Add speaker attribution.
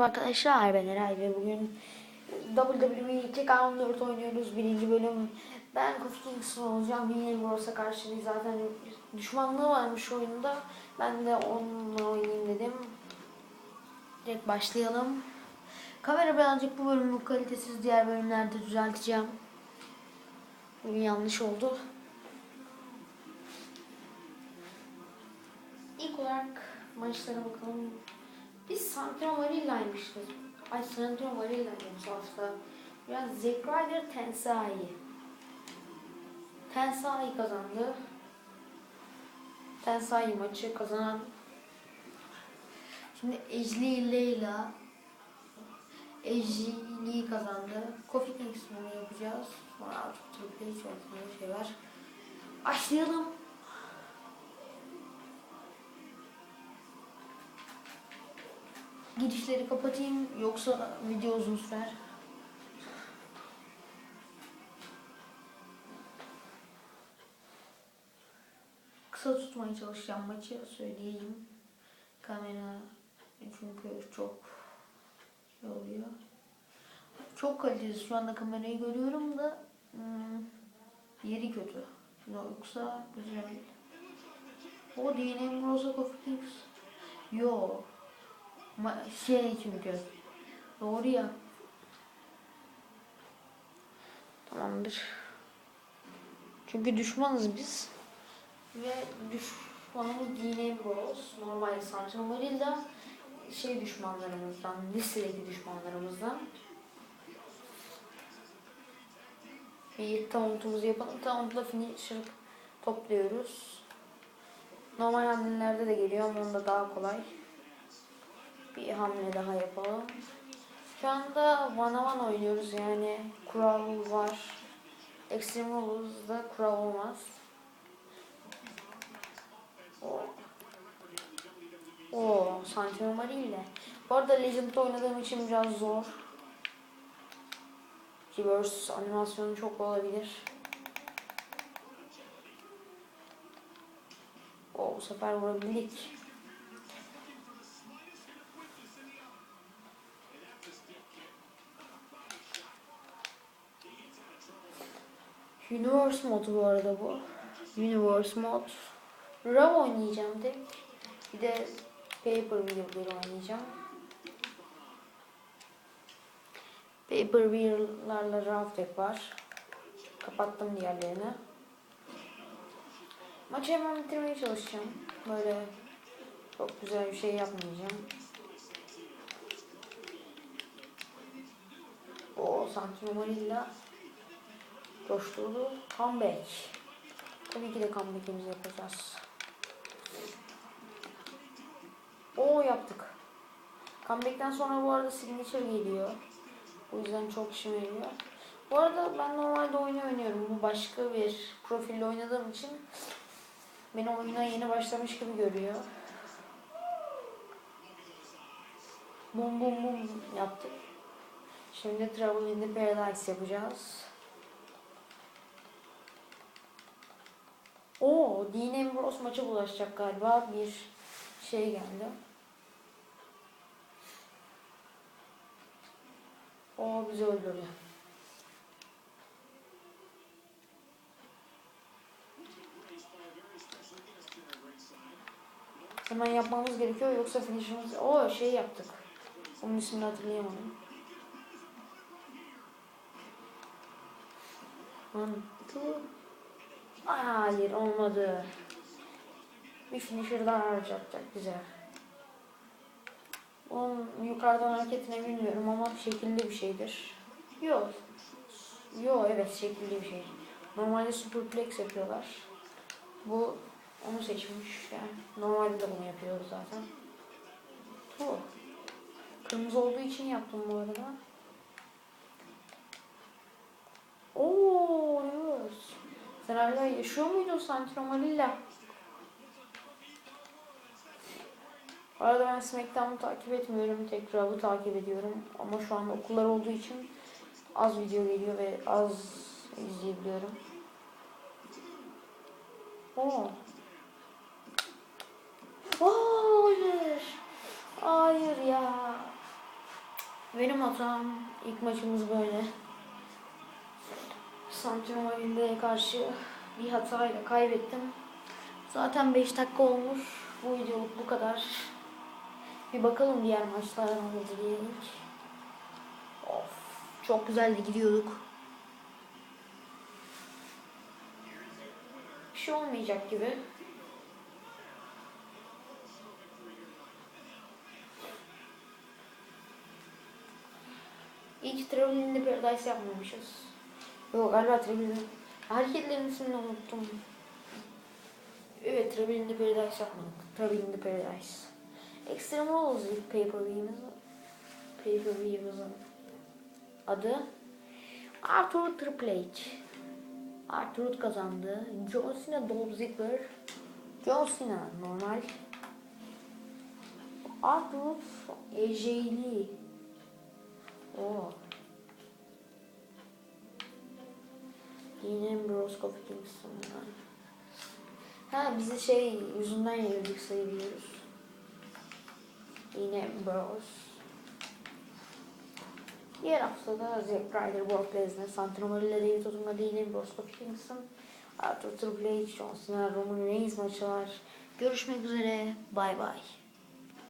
Speaker 1: Arkadaşlar ben Eray ve bugün WWE Tekken 14 oynuyoruz birinci bölüm. Ben Kofi Kingston olacağım. Yine Bros'a karşı zaten düşmanlığı varmış oyunda. Ben de onunla oynayayım dedim. Direkt başlayalım. Kamera birazcık bu bölümün kalitesiz diğer bölümlerde düzelteceğim. Bugün yanlış oldu. İlk olarak maçlara bakalım. Biz Santro Marilla'ymışız. Ay Santro Marilla'ymış aslında. Biraz Zack Ryder Tensai. Tensai kazandı. Tensai maçı kazanan. Şimdi Ejli Leyla Ejli kazandı. Kofi Kingston'u yapacağız. Sonra artık Triple H ortamda şey var. Başlayalım. Girişleri kapatayım yoksa video uzun sürer. Kısa tutmaya çalışacağım maçı söyleyeyim. Kamera çünkü çok şey oluyor. Çok kaliteli şu anda kamerayı görüyorum da hmm, yeri kötü. Yoksa güzel. O DNA Rosa Kings. Yo. Ma şey çünkü. Doğru ya. Tamamdır. Çünkü düşmanız biz. Ve düşmanımız Dine Bros. Normal Sancho Marilda şey düşmanlarımızdan, listedeki düşmanlarımızdan. Bir tauntumuzu yapalım. Tauntla finisher topluyoruz. Normal hamlelerde de geliyor ama onda daha kolay. Bir hamle daha yapalım. Şu anda on one oynuyoruz yani kural var. Extreme Rules'da kural olmaz. O. O Sancho Marile. Bu arada Legend'da oynadığım için biraz zor. Reverse animasyonu çok olabilir. O bu sefer vurabildik. Universe modu bu arada bu. Universe mod. Raw oynayacağım tek. Bir de Paper Wheel'ları oynayacağım. Paper Wheel'larla Raw tek var. Kapattım diğerlerini. Maçı hemen bitirmeye çalışacağım. Böyle çok güzel bir şey yapmayacağım. O Santino Marilla coşturdu. Comeback. Tabii ki de comeback'imizi yapacağız. O yaptık. Comeback'ten sonra bu arada signature geliyor. O yüzden çok işime yarıyor. Bu arada ben normalde oyunu oynuyorum. Bu başka bir profille oynadığım için beni oyuna yeni başlamış gibi görüyor. Bum bum bum yaptık. Şimdi Travel in the Paradise yapacağız. O Dean Ambrose maça bulaşacak galiba. Bir şey geldi. O bizi öldürüyor. Hemen yapmamız gerekiyor yoksa finishimiz... O şey yaptık. Onun ismini hatırlayamadım. Two. Hayır olmadı. Bir finisher daha harcayacak güzel. Onun yukarıdan hareketini bilmiyorum ama şekilli bir şeydir. Yok. Yok evet şekilli bir şey. Normalde superplex yapıyorlar. Bu onu seçmiş yani. Normalde de bunu yapıyoruz zaten. Bu. Kırmızı olduğu için yaptım bu arada. Oo. Sen hala yaşıyor muydun Santromalilla? Bu arada ben SmackDown'u takip etmiyorum. Tek Raw'ı takip ediyorum. Ama şu an okullar olduğu için az video geliyor ve az izleyebiliyorum. Oo. Oo, hayır. Hayır ya. Benim hatam ilk maçımız böyle. Santramoril'e karşı bir hatayla kaybettim. Zaten 5 dakika olmuş. Bu videoluk bu kadar. Bir bakalım diğer maçlara ne oldu diye ilk. Of, çok güzel de gidiyorduk. Bir şey olmayacak gibi. İlk Traveling the Paradise yapmamışız. Yok galiba Traveling... Hareketlerin ismini unuttum. Evet Traveling the Paradise yapmadık. Traveling the Paradise. Extreme Rules ilk pay-per-view'imizin pay-per-view'imizin adı. Arthur Triple H. Arthur kazandı. John Cena, Dolph Ziggler. John Cena normal. Arthur Ejeli. Oo. Yine Kofi Kingston'dan. Ha bizi şey yüzünden yenildik sayılıyoruz. Yine Ambrose. Diğer haftada Zack Ryder, Brock Lesnar, Santino ile David Otunga yine Kofi Kingston. Arthur Triple H, John Cena, Roman Reigns maçı var. Görüşmek üzere. Bay bay.